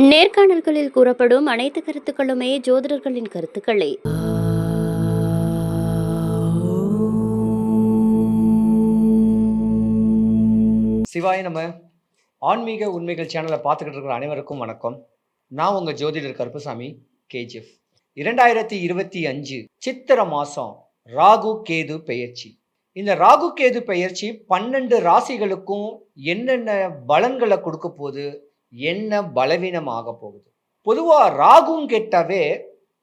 நேர்காணல்களில் கூறப்படும் அனைத்து கருத்துக்களுமே ஜோதிடர்களின் கருத்துக்களே. சிவாய நம்ம ஆன்மீக உண்மைகள் சேனலை பார்த்துக்கிட்டு இருக்கிற அனைவருக்கும் வணக்கம். நான் உங்கள் ஜோதிடர் கருப்பசாமி கேஜிஎஃப். இரண்டாயிரத்தி இருபத்தி அஞ்சு சித்திர மாதம் ராகு கேது பெயர்ச்சி. இந்த ராகு கேது பெயர்ச்சி பன்னெண்டு ராசிகளுக்கும் என்னென்ன பலன்களை கொடுக்க போகுது? என்ன பலவீனமாக போகுது? பொதுவாக ராகும் கெட்டாவே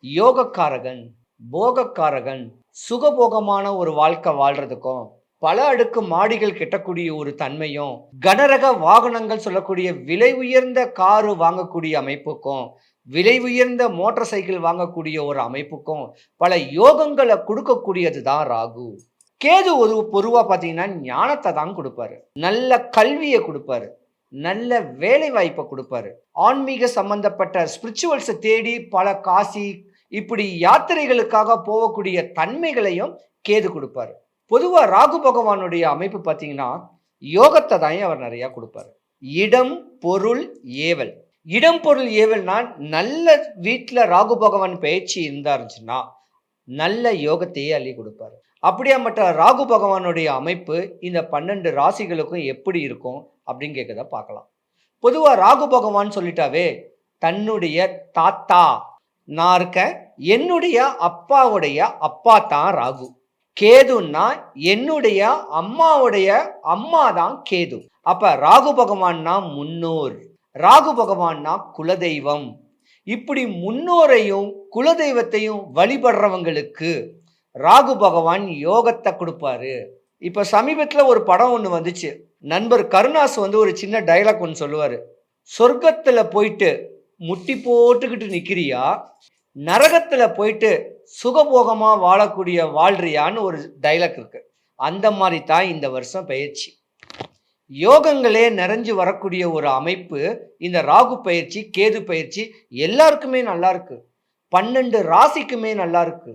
யோகக்காரகன் போகக்காரகன் சுகபோகமான ஒரு வாழ்க்கை வாழ்றதுக்கும் பல அடுக்கு மாடிகள் கெட்டக்கூடிய ஒரு தன்மையும் கனரக வாகனங்கள் சொல்லக்கூடிய விலை உயர்ந்த காரு வாங்கக்கூடிய அமைப்புக்கும் விலை உயர்ந்த மோட்டார் சைக்கிள் வாங்கக்கூடிய ஒரு அமைப்புக்கும் பல யோகங்களை கொடுக்கக்கூடியது தான் ராகு. கேது ஒரு பொருவா பார்த்தீங்கன்னா ஞானத்தை தான் கொடுப்பாரு. நல்ல கல்வியை கொடுப்பாரு. நல்ல வேலை வாய்ப்பை கொடுப்பாரு. ஆன்மீக சம்பந்தப்பட்ட ஸ்பிரிச்சுவல்ஸை தேடி பல காசி இப்படி யாத்திரைகளுக்காக போகக்கூடிய தன்மைகளையும் கேது கொடுப்பாரு. பொதுவாக ராகு பகவானுடைய அமைப்பு பார்த்தீங்கன்னா யோகத்தை தான் அவர் நிறையா கொடுப்பாரு. இடம் பொருள் ஏவல். இடம் பொருள் ஏவல்னா நல்ல வீட்டில் ராகு பகவான் பயிற்சி இருந்தாருச்சுன்னா நல்ல யோகத்தையே அள்ளி கொடுப்பாரு. மற்ற ராகு பகவானுடைய அமைப்பு இந்த பன்னெண்டு ராசிகளுக்கும் எப்படி இருக்கும்? அப்படின்னு கேட்கறத பார்க்கலாம். பொதுவாக ராகு பகவான் சொல்லிட்டாவே தன்னுடைய தாத்தா நான் இருக்கேன் என்னுடைய அப்பாவுடைய அப்பா தான் ராகு. கேதுன்னா என்னுடைய அம்மாவுடைய அம்மா தான் கேது. அப்ப ராகு பகவான்னா முன்னோர். ராகு பகவான்னா குலதெய்வம். இப்படி முன்னோரையும் குலதெய்வத்தையும் வழிபடுறவங்களுக்கு ராகு பகவான் யோகத்தை கொடுப்பாரு. இப்ப சமீபத்துல ஒரு படம் ஒன்று வந்துச்சு. நண்பர் கருணாஸ் வந்து ஒரு சின்ன டைலாக் ஒன்று சொல்லுவார். சொர்க்கத்தில் போயிட்டு முட்டி போட்டுக்கிட்டு நிற்கிறியா நரகத்தில் போயிட்டு சுகபோகமாக வாழக்கூடிய வாழ்றியான்னு ஒரு டைலாக் இருக்கு. அந்த மாதிரி தான் இந்த வருஷம் பயிற்சி. யோகங்களே நிறைஞ்சு வரக்கூடிய ஒரு அமைப்பு இந்த ராகு பயிற்சி கேது பயிற்சி எல்லாருக்குமே நல்லா இருக்கு. பன்னெண்டு ராசிக்குமே நல்லா இருக்கு.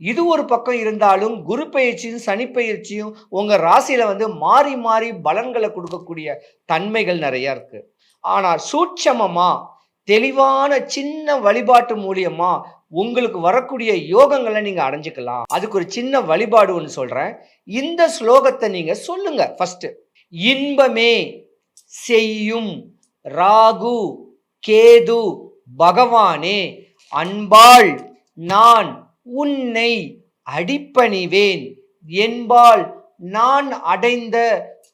இது ஒரு பக்கம் இருந்தாலும் குரு பயிற்சியும் சனி பயிற்சியும் உங்கள் ராசியில் வந்து மாறி மாறி பலன்களை கொடுக்கக்கூடிய தன்மைகள் நிறையா இருக்குது ஆனால் சூட்சமமாக தெளிவான சின்ன வழிபாட்டு மூலியமா உங்களுக்கு வரக்கூடிய யோகங்களை நீங்க அடைஞ்சுக்கலாம். அதுக்கு ஒரு சின்ன வழிபாடு ஒன்று சொல்றேன். இந்த ஸ்லோகத்தை நீங்க சொல்லுங்க ஃபர்ஸ்ட் இன்பமே செய்யும் ராகு கேது பகவானே. அன்பாள் நான் உன்னை அடிப்பணிவேன் என்பால் நான் அடைந்த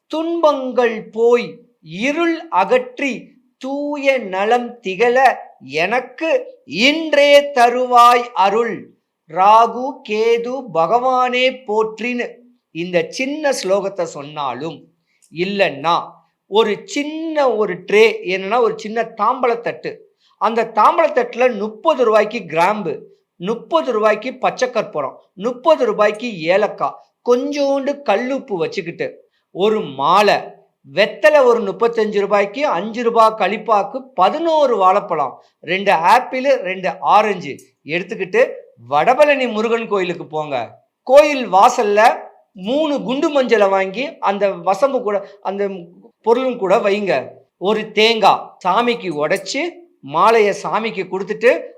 துன்பங்கள் போய் இருள் அகற்றி தூய நலம் திகழ எனக்கு இன்றே தருவாய் அருள். ராகு கேது பகவானே போற்றின்னு இந்த சின்ன ஸ்லோகத்தை சொன்னாலும் இல்லைன்னா ஒரு சின்ன ஒரு ட்ரே என்னன்னா ஒரு சின்ன தாம்பளத்தட்டு அந்த தாம்பளத்தட்டில் முப்பது ரூபாய்க்கு கிராம்பு முப்பது ரூபாய்க்கு பச்சை கற்பூரம் முப்பது ரூபாய்க்கு ஏலக்காய் கொஞ்சோண்டு கல்லுப்பு வச்சுக்கிட்டு ஒரு மாலை வெத்தலை ஒரு முப்பத்தஞ்சு ரூபாய்க்கு அஞ்சு ரூபாய் கழிப்பாக்கு பதினோரு வாழைப்பழம் ரெண்டு ஆப்பிள் ரெண்டு ஆரஞ்சு எடுத்துக்கிட்டு வடபழனி முருகன் கோயிலுக்கு போங்க. கோயில் வாசல்ல மூணு குண்டு மஞ்சளை வாங்கி அந்த வசம்பு கூட அந்த பொருளும் கூட வைங்க. ஒரு தேங்காய் சாமிக்கு உடைச்சி மாலையை சாமிக்கு கொடுத்துட்டு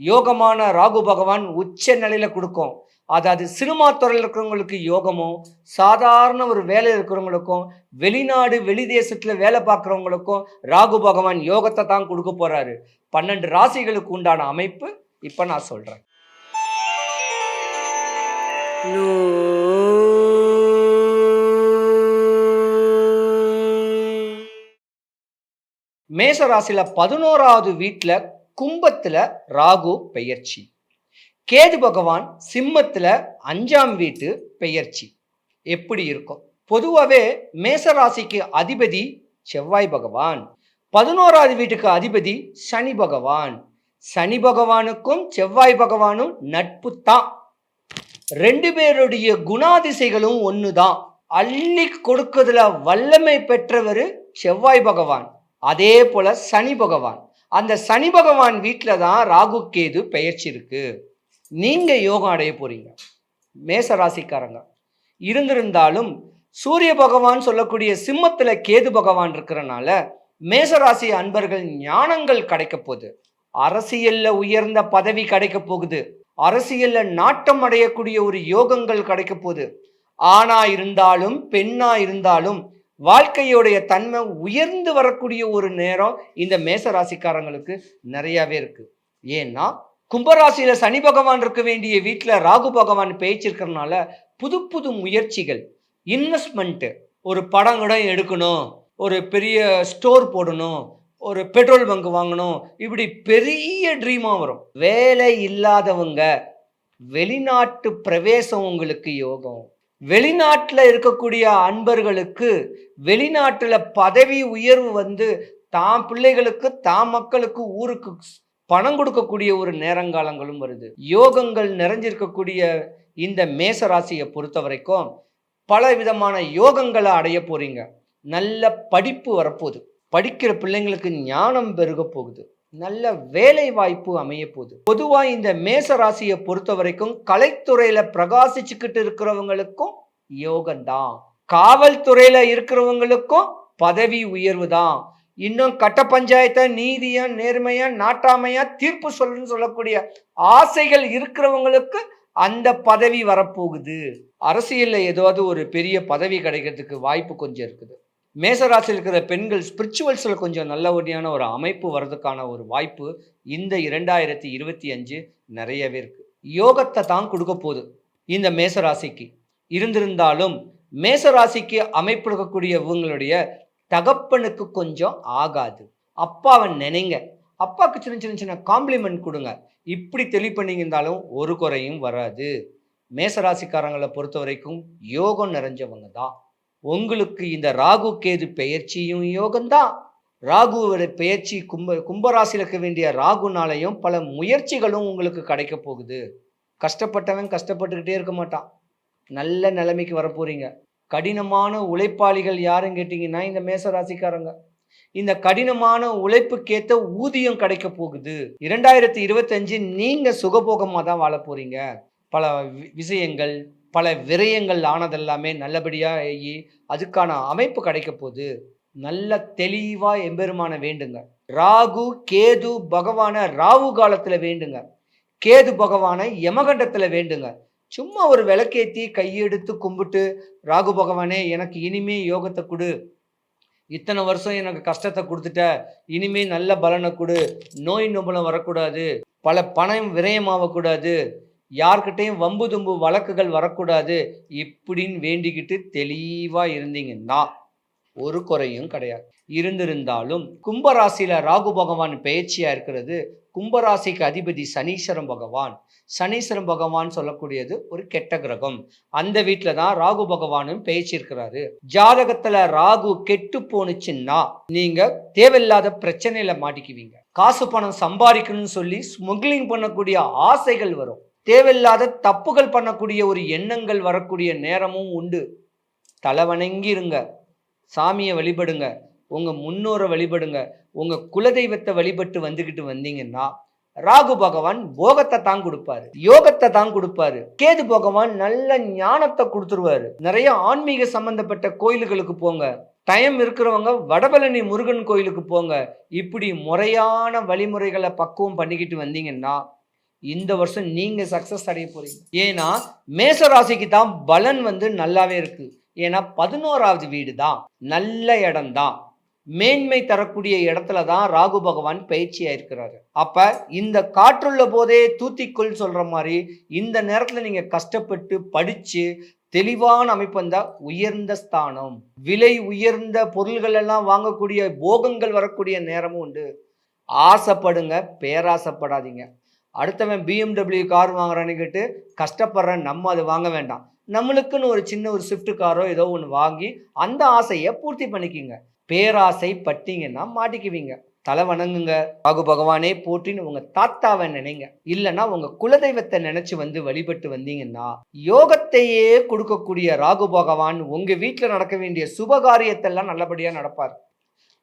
யோகமான ராகு பகவான் உச்ச நிலையில கொடுக்கும். அதாவது சினிமா துறையில் இருக்கிறவங்களுக்கு யோகமும் சாதாரண ஒரு வேலை இருக்கிறவங்களுக்கும் வெளிநாடு வெளி தேசத்தில் வேலை பார்க்குறவங்களுக்கும் ராகு பகவான் யோகத்தை தான் கொடுக்க போகிறாரு பன்னெண்டு ராசிகளுக்கு உண்டான அமைப்பு இப்போ நான் சொல்கிறேன் மேச ராசியில பதினோராவது வீட்டில் கும்பத்துல ராகு பெயர்ச்சி. கேது பகவான் சிம்மத்துல அஞ்சாம் வீட்டு பெயர்ச்சி. எப்படி இருக்கும்? பொதுவாகவே மேசராசிக்கு அதிபதி செவ்வாய் பகவான். பதினோராவது வீட்டுக்கு அதிபதி சனி பகவான். சனி பகவானுக்கும் செவ்வாய் பகவானும் நட்பு தான். ரெண்டு பேருடைய குணாதிசைகளும் ஒன்று தான் அள்ளி கொடுக்கறதுல வல்லமை பெற்றவர் செவ்வாய் பகவான். அதே போல சனி பகவான். அந்த சனி பகவான் வீட்டில் தான் ராகு கேது பெயர்ச்சி இருக்கு. நீங்கள் யோகம் அடைய போகிறீங்க மேச ராசிக்காரங்க. இருந்திருந்தாலும் சூரிய பகவான் சொல்லக்கூடிய சிம்மத்தில் கேது பகவான் இருக்கிறனால மேசராசி அன்பர்கள் ஞானங்கள் கிடைக்க போகுது. அரசியல்ல உயர்ந்த பதவி கிடைக்க போகுது. அரசியல்ல நாட்டம் அடையக்கூடிய ஒரு யோகங்கள் கிடைக்க போகுது. ஆணா இருந்தாலும் பெண்ணா இருந்தாலும் வாழ்க்கையோடைய தன்மை உயர்ந்து வரக்கூடிய ஒரு நேரம் இந்த மேச ராசிக்காரங்களுக்கு நிறையவே இருக்கு. ஏன்னா கும்பராசியில சனி பகவான் இருக்க வேண்டிய வீட்டில் ராகு பகவான் பேச்சிருக்கிறதுனால புது புது முயற்சிகள் இன்வெஸ்ட்மெண்ட் ஒரு படம் கூட எடுக்கணும் ஒரு பெரிய ஸ்டோர் போடணும் ஒரு பெட்ரோல் பங்க் வாங்கணும் இப்படி பெரிய ட்ரீமாக வரும். வேலை இல்லாதவங்க வெளிநாட்டு பிரவேசம் உங்களுக்கு யோகம். வெளிநாட்டில் இருக்கக்கூடிய அன்பர்களுக்கு வெளிநாட்டில் பதவி உயர்வு வந்து தாம் பிள்ளைகளுக்கு தாம் மக்களுக்கு ஊருக்கு பணம் கொடுக்கக்கூடிய ஒரு நேரங்காலங்களும் வருது. யோகங்கள் நிறைஞ்சிருக்கக்கூடிய இந்த மேச ராசியை பொறுத்த வரைக்கும் பல விதமான யோகங்களை அடைய போறீங்க. நல்ல படிப்பு வரப்போகுது. படிக்கிற பிள்ளைங்களுக்கு ஞானம் பெருக போகுது. நல்ல வேலை வாய்ப்பு அமைய போகுது. பொதுவாக இந்த மேச ராசியை பொறுத்த வரைக்கும் கலைத்துறையில பிரகாசிச்சுக்கிட்டு இருக்கிறவங்களுக்கும் யோகம்தான். காவல்துறையில இருக்கிறவங்களுக்கும் பதவி உயர்வு தான் இன்னும் கட்ட பஞ்சாயத்தை நீதியா நேர்மையா நாட்டாமையா தீர்ப்பு சொல்லுன்னு சொல்லக்கூடிய ஆசைகள் இருக்கிறவங்களுக்கு அந்த பதவி வரப்போகுது. அரசியல்ல ஏதாவது ஒரு பெரிய பதவி கிடைக்கிறதுக்கு வாய்ப்பு கொஞ்சம் இருக்குது. மேசராசியில் இருக்கிற பெண்கள் ஸ்பிரிச்சுவல்ஸில் கொஞ்சம் நல்லபடியான ஒரு அமைப்பு வர்றதுக்கான ஒரு வாய்ப்பு இந்த இரண்டாயிரத்தி இருபத்தி அஞ்சு நிறையவே இருக்கு. யோகத்தை தான் கொடுக்க போகுது இந்த மேசராசிக்கு. இருந்திருந்தாலும் மேசராசிக்கு அமைப்பு இருக்கக்கூடிய இவங்களுடைய தகப்பனுக்கு கொஞ்சம் ஆகாது. அப்பாவை நினைங்க. அப்பாவுக்கு சின்ன சின்ன சின்ன காம்ப்ளிமெண்ட் கொடுங்க. இப்படி தெளிவு பண்ணியிருந்தாலும் ஒரு குறையும் வராது. மேசராசிக்காரங்களை பொறுத்த வரைக்கும் யோகம் நிறைஞ்சவங்க தான். உங்களுக்கு இந்த ராகு கேது பெயர்ச்சியும் யோகம்தான். ராகுவோட பெயர்ச்சி கும்ப கும்பராசியில் இருக்க வேண்டிய ராகுனாலையும் பல முயற்சிகளும் உங்களுக்கு கிடைக்க போகுது. கஷ்டப்பட்டவன் கஷ்டப்பட்டுக்கிட்டே இருக்க மாட்டான். நல்ல நிலைமைக்கு வரப்போறீங்க கடினமான உழைப்பாளிகள் யாருன்னு கேட்டிங்கன்னா இந்த மேச ராசிக்காரங்க. இந்த கடினமான உழைப்புக்கேத்த ஊதியம் கிடைக்க போகுது. இரண்டாயிரத்தி இருபத்தஞ்சு நீங்க சுகபோகமாக தான் வாழ போறீங்க. பல வி- விஷயங்கள் பல விரயங்கள் ஆனதெல்லாமே நல்லபடியாக ஆகி அதுக்கான அமைப்பு கிடைக்க போகுது நல்ல தெளிவாக எம்பெருமான வேண்டுங்க. ராகு கேது பகவான ராகு காலத்தில் வேண்டுங்க. கேது பகவான யமகண்டத்தில் வேண்டுங்க. சும்மா ஒரு விளக்கேத்தி கையெடுத்து கும்பிட்டு ராகு பகவானே எனக்கு இனிமே யோகத்தை கொடு. இத்தனை வருஷம் எனக்கு கஷ்டத்தை கொடுத்துட்ட இனிமே நல்ல பலனை கொடு. நோய் நொம்பலம் வரக்கூடாது. பல பணம் விரயமாகக்கூடாது யார்கிட்டையும் வம்பு தும்பு வழக்குகள் வரக்கூடாது. இப்படின்னு வேண்டிக்கிட்டு தெளிவாக இருந்தீங்கன்னா ஒரு குறையும் கிடையாது. இருந்திருந்தாலும் கும்பராசியில் ராகு பகவான் பெயர்ச்சியாக இருக்கிறது. கும்பராசிக்கு அதிபதி சனீஸ்வரன் பகவான். சனீஸ்வரன் பகவான் சொல்லக்கூடியது ஒரு கெட்ட கிரகம். அந்த வீட்டில் தான் ராகு பகவானும் பெயர்ச்சி இருக்கிறாரு ஜாதகத்தில் ராகு கெட்டு போனுச்சுன்னா நீங்கள் தேவையில்லாத பிரச்சனையில் மாட்டிக்குவீங்க. காசு பணம் சம்பாதிக்கணும்னு சொல்லி ஸ்மக்லிங் பண்ணக்கூடிய ஆசைகள் வரும். தேவையில்லாத தப்புகள் பண்ணக்கூடிய ஒரு எண்ணங்கள் வரக்கூடிய நேரமும் உண்டு. தலை வணங்கி இருங்க சாமியை வழிபடுங்க. உங்கள் முன்னோரை வழிபடுங்க. உங்கள் குலதெய்வத்தை வழிபட்டு வந்துக்கிட்டு வந்தீங்கன்னா ராகு பகவான் போகத்தை தான் கொடுப்பாரு. யோகத்தை தான் கொடுப்பாரு. கேது பகவான் நல்ல ஞானத்தை கொடுத்துருவாரு. நிறைய ஆன்மீக சம்பந்தப்பட்ட கோயில்களுக்கு போங்க. டைம் இருக்கிறவங்க வடபழனி முருகன் கோயிலுக்கு போங்க. இப்படி முறையான வழிமுறைகளை பக்குவம் பண்ணிக்கிட்டு வந்தீங்கன்னா இந்த வருஷம் நீங்க சக்சஸ் அடைய போறீங்க. ஏன்னா மேச ராசிக்கு தான் பலன் வந்து நல்லாவே இருக்கு. ஏன்னா பதினோராவது வீடு தான். நல்ல இடம் தான். மேன்மை தரக்கூடிய இடத்துல தான் ராகு பகவான் பயிற்சியா இருக்கிறாரு. அப்ப இந்த காற்றுள்ள போதே தூத்திக்குள் சொல்ற மாதிரி இந்த நேரத்துல நீங்க கஷ்டப்பட்டு படிச்சு தெளிவான அமைப்பு வந்தா உயர்ந்த ஸ்தானம். விலை உயர்ந்த பொருள்கள் எல்லாம் வாங்கக்கூடிய போகங்கள் வரக்கூடிய நேரமும் உண்டு. ஆசைப்படுங்க பேராசைப்படாதீங்க. அடுத்தவன் பிஎம்டபிள்யூ கார் வாங்குறான்னு கேட்டு கஷ்டப்படுறேன் நம்ம அது வாங்க வேண்டாம். நம்மளுக்குன்னு ஒரு சின்ன ஒரு ஸ்விஃப்ட் காரோ ஏதோ ஒன்று வாங்கி அந்த ஆசையை பூர்த்தி பண்ணிக்கிங்க. பேராசை பட்டிங்கன்னா மாட்டிக்குவீங்க. தலை வணங்குங்க. பாகு பகவானே போற்றின்னு உங்க தாத்தாவை நினைங்க. இல்லைன்னா உங்க குலதெய்வத்தை நினைச்சு வந்து வழிபட்டு வந்தீங்கன்னா யோகத்தையே கொடுக்கக்கூடிய ராகு பகவான் உங்க வீட்டில் நடக்க வேண்டிய சுபகாரியத்தெல்லாம் நல்லபடியா நடப்பார்.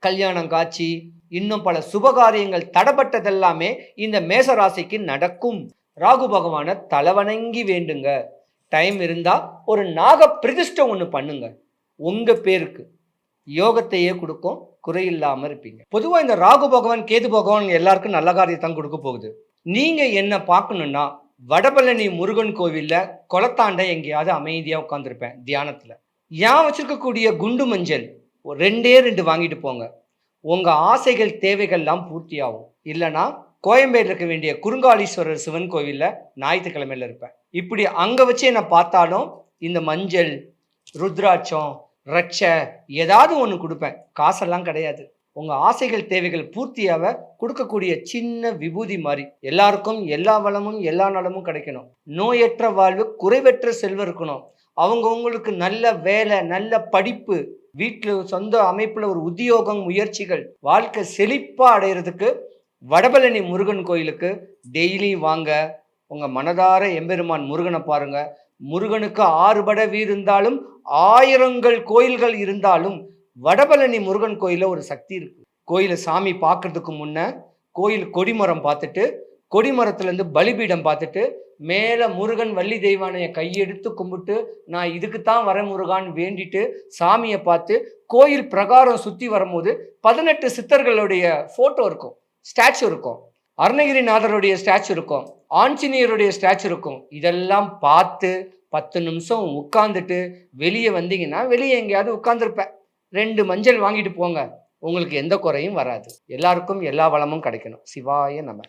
கல்யாணம் காட்சி இன்னும் பல சுபகாரியங்கள் தடப்பட்டதெல்லாமே இந்த மேசராசிக்கு நடக்கும். ராகு பகவானை தலைவணங்கி வேண்டுங்க. டைம் இருந்தா ஒரு நாக பிரதிஷ்டை ஒன்று பண்ணுங்க. உங்க பேருக்கு. யோகத்தையே கொடுக்கும். குறையில்லாம இருப்பீங்க. பொதுவாக இந்த ராகு பகவான் கேது பகவான் எல்லாருக்கும் நல்ல காரியத்தான் கொடுக்க போகுது. நீங்க என்ன பார்க்கணும்னா வடபழனி முருகன் கோவிலில் குளத்தாண்ட எங்கேயாவது அமைதியாக உட்காந்துருப்பேன் தியானத்தில். ஏன் வச்சிருக்கக்கூடிய குண்டு மஞ்சள்? ஒரு ரெண்டே ரெண்டு வாங்கிட்டு போங்க. உங்கள் ஆசைகள் தேவைகள்லாம் பூர்த்தியாகும். இல்லைன்னா கோயம்பேடு இருக்க வேண்டிய குறுங்காலீஸ்வரர் சிவன் கோவிலில் ஞாயிற்றுக்கிழமையில இருப்பேன். இப்படி அங்கே வச்சு என்னை பார்த்தாலும் இந்த மஞ்சள் ருத்ராட்சம் ரட்ச ஏதாவது ஒன்று கொடுப்பேன். காசெல்லாம் கிடையாது. உங்கள் ஆசைகள் தேவைகள் பூர்த்தியாக கொடுக்கக்கூடிய சின்ன விபூதி மாதிரி எல்லாருக்கும் எல்லா வளமும் எல்லா நலமும் கிடைக்கணும். நோயற்ற வாழ்வு குறைவற்ற செல்வம் இருக்கணும். அவங்கவுங்களுக்கு நல்ல வேலை நல்ல படிப்பு வீட்டில் சொந்த அமைப்பில் ஒரு உத்தியோகம் முயற்சிகள் வாழ்க்கை செழிப்பாக அடையிறதுக்கு வடபழனி முருகன் கோயிலுக்கு டெய்லி வாங்க. உங்கள் மனதார எம்பெருமான் முருகனை பாருங்கள் முருகனுக்கு ஆறுபட வீடு இருந்தாலும் ஆயிரங்கள் கோயில்கள் இருந்தாலும் வடபழனி முருகன் கோயிலில் ஒரு சக்தி இருக்கு. கோயிலை சாமி பார்க்குறதுக்கு முன்னே கோயில் கொடிமரம் பார்த்துட்டு கொடிமரத்துலேருந்து பலிபீடம் பார்த்துட்டு மேலே முருகன் வள்ளி தெய்வானைய கையெடுத்து கும்பிட்டு நான் இதுக்கு தான் வர முருகான்னு வேண்டிட்டு சாமியை பார்த்து கோயில் பிரகாரம் சுற்றி வரும்போது பதினெட்டு சித்தர்களுடைய ஃபோட்டோ இருக்கும் ஸ்டாச்சு இருக்கும். அருணகிரிநாதருடைய ஸ்டாச்சு இருக்கும் ஆஞ்சநேயருடைய ஸ்டாச்சு இருக்கும். இதெல்லாம் பார்த்து பத்து நிமிஷம் உட்காந்துட்டு வெளியே வந்தீங்கன்னா வெளியே எங்கேயாவது உட்காந்துருப்பேன் ரெண்டு மஞ்சள் வாங்கிட்டு போங்க. உங்களுக்கு எந்த குறையும் வராது. எல்லாருக்கும் எல்லா வளமும் கிடைக்கணும். சிவாய நம்ம